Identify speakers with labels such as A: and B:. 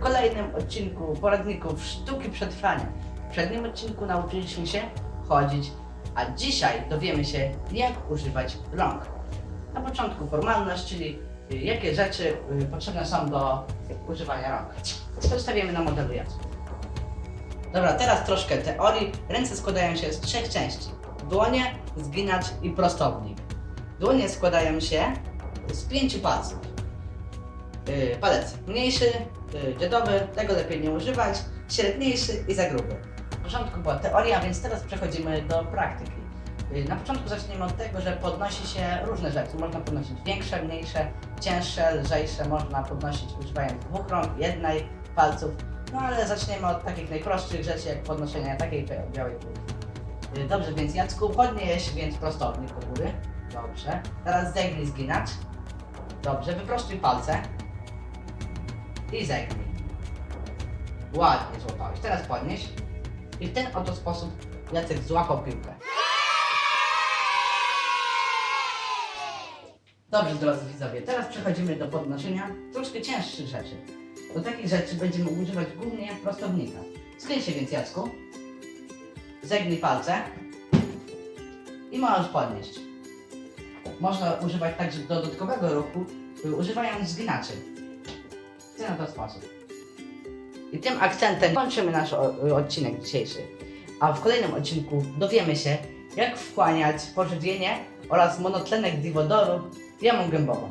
A: kolejnym odcinku poradników sztuki przetrwania. W przednim odcinku nauczyliśmy się chodzić, a dzisiaj dowiemy się, jak używać rąk. Na początku formalność, czyli y, jakie rzeczy y, potrzebne są do używania rąk. Przedstawimy na modelu Jacku. Dobra, teraz troszkę teorii. Ręce składają się z trzech części. Dłonie, zginacz i prostownik. Dłonie składają się z pięciu palców. Yy, palec mniejszy, yy, dziodowy, tego lepiej nie używać, średniejszy i za gruby. W początku była teoria, więc teraz przechodzimy do praktyki. Yy, na początku zaczniemy od tego, że podnosi się różne rzeczy. Można podnosić większe, mniejsze, cięższe, lżejsze, można podnosić używając dwóch rąk, jednej, palców. No ale zaczniemy od takich najprostszych rzeczy, jak podnoszenie takiej bia- białej kulki. Yy, Dobrze, więc Jacku, podnieś więc prostownik do góry. Dobrze. Teraz zegnij zginacz. Dobrze, wyprostuj palce. I zegnij. Ładnie złapałeś. Teraz podnieś. I w ten oto sposób Jacek złapał piłkę. Dobrze, drodzy widzowie, teraz przechodzimy do podnoszenia troszkę cięższych rzeczy. Do takich rzeczy będziemy używać głównie prostownika. Sklej się więc Jacku. Zegnij palce. I możesz podnieść. Można używać także dodatkowego ruchu, używając zginaczy. W ten sposób. I tym akcentem kończymy nasz odcinek dzisiejszy. A w kolejnym odcinku dowiemy się, jak wchłaniać pożywienie oraz monotlenek diwodoru jamą gębową.